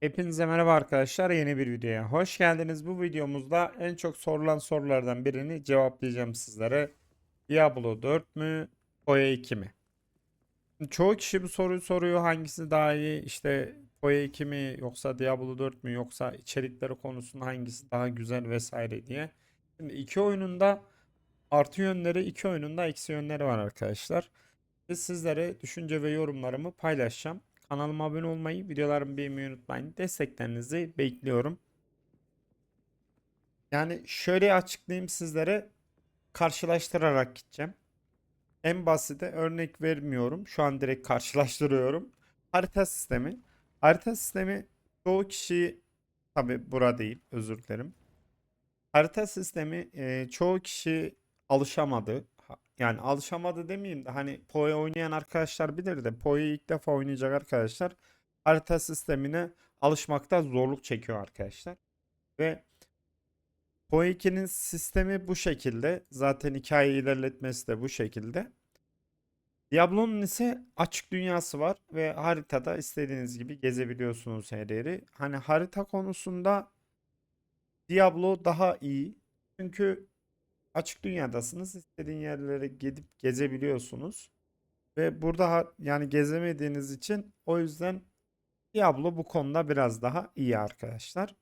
Hepinize merhaba arkadaşlar. Yeni bir videoya hoş geldiniz. Bu videomuzda en çok sorulan sorulardan birini cevaplayacağım sizlere. Diablo 4 mü, PoE 2 mi? Çoğu kişi bu soruyu soruyor. Hangisi daha iyi? İşte PoE 2 mi yoksa Diablo 4 mü yoksa içerikleri konusunda hangisi daha güzel vesaire diye. Şimdi iki oyununda artı yönleri, iki oyununda eksi yönleri var arkadaşlar. Ve sizlere düşünce ve yorumlarımı paylaşacağım. Kanalıma abone olmayı, videolarımı beğenmeyi unutmayın. Desteklerinizi bekliyorum. Yani şöyle açıklayayım sizlere karşılaştırarak gideceğim. En basite örnek vermiyorum. Şu an direkt karşılaştırıyorum. Harita sistemi. Harita sistemi çoğu kişi tabi bura değil özür dilerim. Harita sistemi e, çoğu kişi alışamadı. Yani alışamadı demeyeyim de hani PoE oynayan arkadaşlar bilir de PoE'yi ilk defa oynayacak arkadaşlar harita sistemine alışmakta zorluk çekiyor arkadaşlar. Ve PoE 2'nin sistemi bu şekilde. Zaten hikaye ilerletmesi de bu şekilde. Diablo'nun ise açık dünyası var ve haritada istediğiniz gibi gezebiliyorsunuz her yeri. Hani harita konusunda Diablo daha iyi. Çünkü açık dünyadasınız. İstediğin yerlere gidip gezebiliyorsunuz. Ve burada yani gezemediğiniz için o yüzden Diablo bu konuda biraz daha iyi arkadaşlar.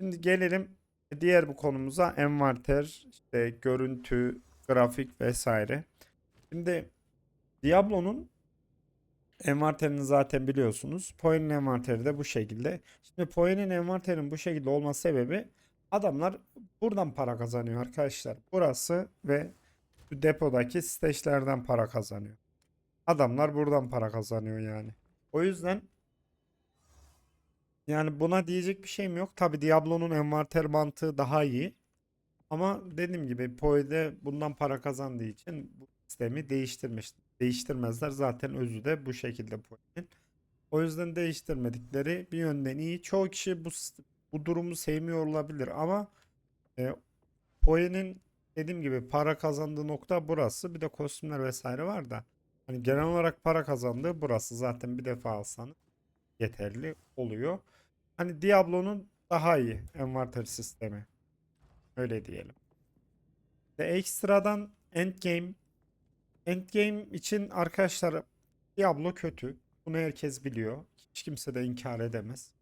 Şimdi gelelim diğer bu konumuza envanter, işte görüntü, grafik vesaire. Şimdi Diablo'nun envanterini zaten biliyorsunuz. Poe'nin envanteri de bu şekilde. Şimdi Poe'nin envanterinin bu şekilde olma sebebi adamlar buradan para kazanıyor arkadaşlar. Burası ve depodaki stage'lerden para kazanıyor. Adamlar buradan para kazanıyor yani. O yüzden yani buna diyecek bir şeyim yok. Tabi Diablo'nun envanter mantığı daha iyi. Ama dediğim gibi Poe'de bundan para kazandığı için bu sistemi değiştirmiş. Değiştirmezler. Zaten özü de bu şekilde Poe'nin. O yüzden değiştirmedikleri bir yönden iyi. Çoğu kişi bu bu durumu sevmiyor olabilir ama e, Poe'nin dediğim gibi para kazandığı nokta burası. Bir de kostümler vesaire var da. Hani genel olarak para kazandığı burası. Zaten bir defa alsanız yeterli oluyor. Hani Diablo'nun daha iyi envanter sistemi. Öyle diyelim. Ve ekstradan Endgame. Endgame için arkadaşlar Diablo kötü. Bunu herkes biliyor. Hiç kimse de inkar edemez.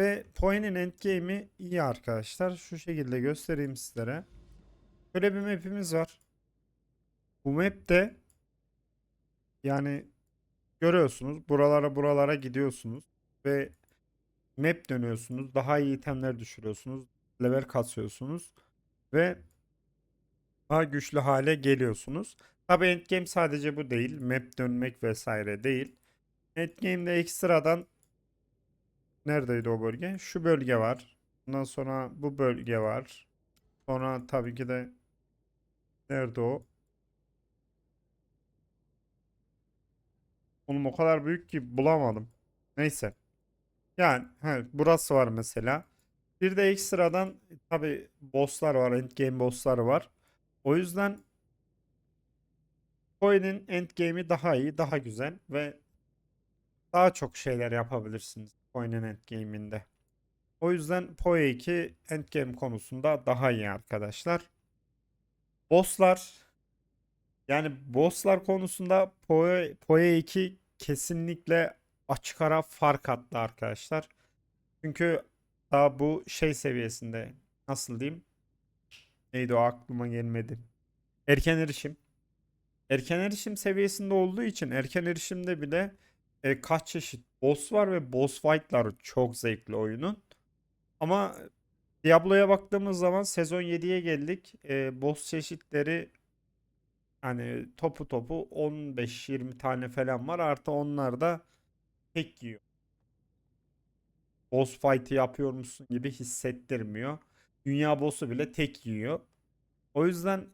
Ve Poe'nin Endgame'i iyi arkadaşlar. Şu şekilde göstereyim sizlere. Böyle bir map'imiz var. Bu map'te yani görüyorsunuz buralara buralara gidiyorsunuz ve map dönüyorsunuz. Daha iyi itemler düşürüyorsunuz. Level kasıyorsunuz ve daha güçlü hale geliyorsunuz. Tabi endgame sadece bu değil. Map dönmek vesaire değil. Endgame'de ekstradan neredeydi o bölge? Şu bölge var. Ondan sonra bu bölge var. Sonra tabii ki de nerede o? Oğlum o kadar büyük ki bulamadım. Neyse. Yani he, burası var mesela. Bir de ekstradan tabi bosslar var. Endgame bossları var. O yüzden Coin'in endgame'i daha iyi, daha güzel ve daha çok şeyler yapabilirsiniz Coin'in endgame'inde. O yüzden PoE 2 endgame konusunda daha iyi arkadaşlar. Bosslar yani bosslar konusunda PoE, PoE 2 kesinlikle açık ara fark attı arkadaşlar. Çünkü daha bu şey seviyesinde nasıl diyeyim? Neydi o aklıma gelmedi. Erken erişim. Erken erişim seviyesinde olduğu için erken erişimde bile e, kaç çeşit boss var ve boss fight'lar çok zevkli oyunun. Ama Diablo'ya baktığımız zaman sezon 7'ye geldik. E, boss çeşitleri hani topu topu 15-20 tane falan var. Artı onlar da tek yiyor. Boss fight'ı yapıyormuşsun gibi hissettirmiyor. Dünya boss'u bile tek yiyor. O yüzden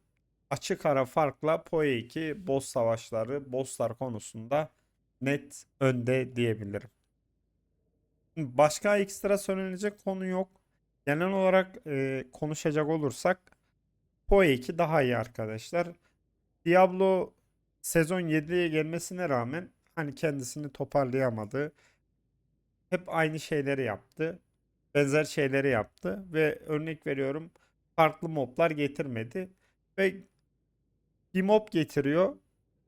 açık ara farkla PoE 2 boss savaşları, bosslar konusunda net önde diyebilirim. Başka ekstra söylenecek konu yok. Genel olarak e, konuşacak olursak PoE 2 daha iyi arkadaşlar. Diablo sezon 7'ye gelmesine rağmen hani kendisini toparlayamadı. hep aynı şeyleri yaptı. Benzer şeyleri yaptı ve örnek veriyorum farklı moblar getirmedi ve bir mob getiriyor.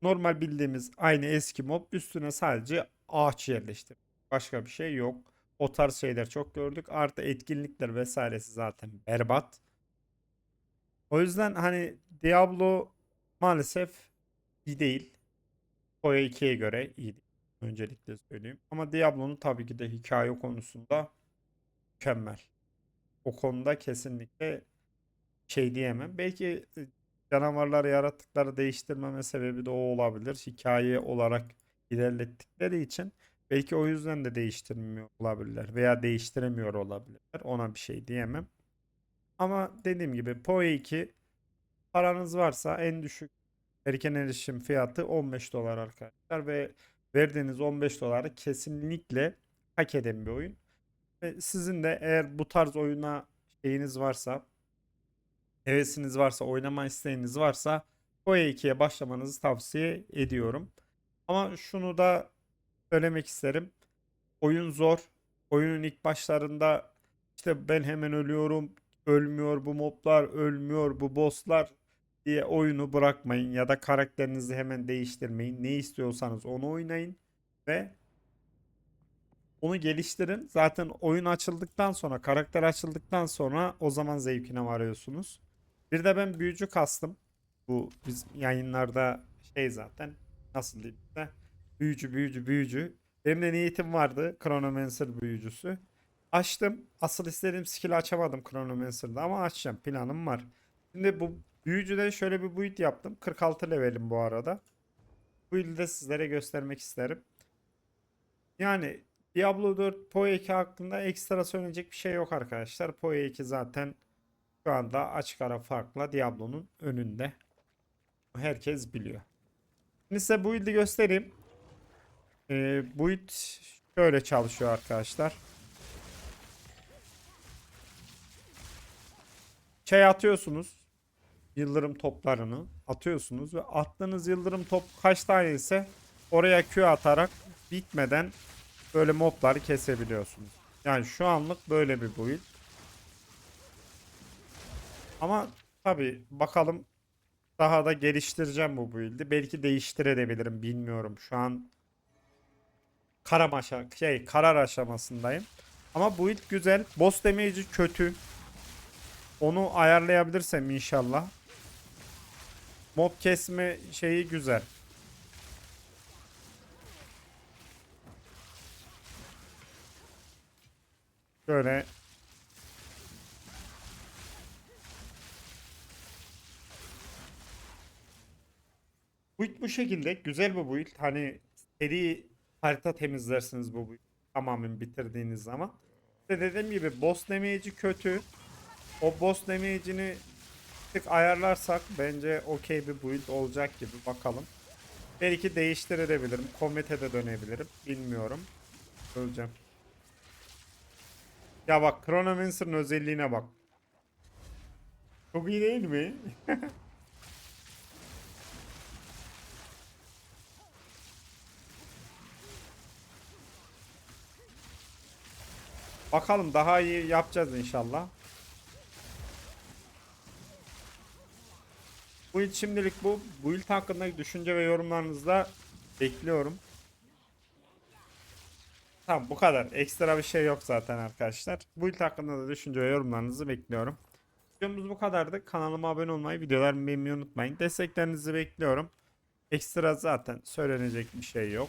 Normal bildiğimiz aynı eski mob üstüne sadece ağaç yerleştir. Başka bir şey yok. O tarz şeyler çok gördük. Artı etkinlikler vesairesi zaten berbat. O yüzden hani Diablo maalesef iyi değil. Poya 2'ye göre iyi değil. Öncelikle söyleyeyim. Ama Diablo'nun tabii ki de hikaye konusunda mükemmel. O konuda kesinlikle şey diyemem. Belki canavarları, yaratıkları değiştirmeme sebebi de o olabilir. Hikaye olarak ilerlettikleri için belki o yüzden de değiştirmiyor olabilirler veya değiştiremiyor olabilirler. Ona bir şey diyemem. Ama dediğim gibi PoE 2 paranız varsa en düşük erken erişim fiyatı 15 dolar arkadaşlar ve verdiğiniz 15 doları kesinlikle hak eden bir oyun. Ve sizin de eğer bu tarz oyuna şeyiniz varsa, hevesiniz varsa, oynama isteğiniz varsa PoE 2'ye başlamanızı tavsiye ediyorum. Ama şunu da söylemek isterim. Oyun zor. Oyunun ilk başlarında işte ben hemen ölüyorum, ölmüyor bu moblar, ölmüyor bu bosslar diye oyunu bırakmayın ya da karakterinizi hemen değiştirmeyin. Ne istiyorsanız onu oynayın ve onu geliştirin. Zaten oyun açıldıktan sonra, karakter açıldıktan sonra o zaman zevkine varıyorsunuz. Bir de ben büyücü kastım. Bu biz yayınlarda şey zaten nasıl diyeyim de büyücü büyücü büyücü. Benim de niyetim vardı Chronomancer büyücüsü. Açtım. Asıl istediğim skill'i açamadım Chronomancer'da ama açacağım. Planım var. Şimdi bu büyücüde şöyle bir build yaptım. 46 levelim bu arada. Bu build'i sizlere göstermek isterim. Yani Diablo 4 PoE 2 hakkında ekstra söyleyecek bir şey yok arkadaşlar. PoE 2 zaten şu anda açık ara farkla Diablo'nun önünde. Herkes biliyor. Şimdi size build'i göstereyim. Ee, build şöyle çalışıyor arkadaşlar. Şey atıyorsunuz. Yıldırım toplarını atıyorsunuz ve attığınız yıldırım top kaç tane ise oraya Q atarak bitmeden böyle mobları kesebiliyorsunuz. Yani şu anlık böyle bir build. Ama tabi bakalım daha da geliştireceğim bu build'i. Belki değiştirebilirim bilmiyorum. Şu an karam şey karar aşamasındayım. Ama build güzel. Boss damage'i kötü. Onu ayarlayabilirsem inşallah. Mob kesme şeyi güzel. Şöyle Build bu şekilde. Güzel bir build. Hani seri harita temizlersiniz bu build. Tamamen bitirdiğiniz zaman. İşte dediğim gibi boss damage'i kötü. O boss damage'ini tık ayarlarsak bence okey bir build olacak gibi bakalım. Belki değiştirebilirim. Komete de dönebilirim. Bilmiyorum. Öleceğim. Ya bak Chronomancer'ın özelliğine bak. Çok iyi değil mi? Bakalım daha iyi yapacağız inşallah. Bu yıl şimdilik bu. Bu yıl hakkındaki düşünce ve yorumlarınızı da bekliyorum. Tamam bu kadar. Ekstra bir şey yok zaten arkadaşlar. Bu yıl hakkında da düşünce ve yorumlarınızı bekliyorum. Videomuz bu kadardı. Kanalıma abone olmayı, videolarımı beğenmeyi unutmayın. Desteklerinizi bekliyorum. Ekstra zaten söylenecek bir şey yok.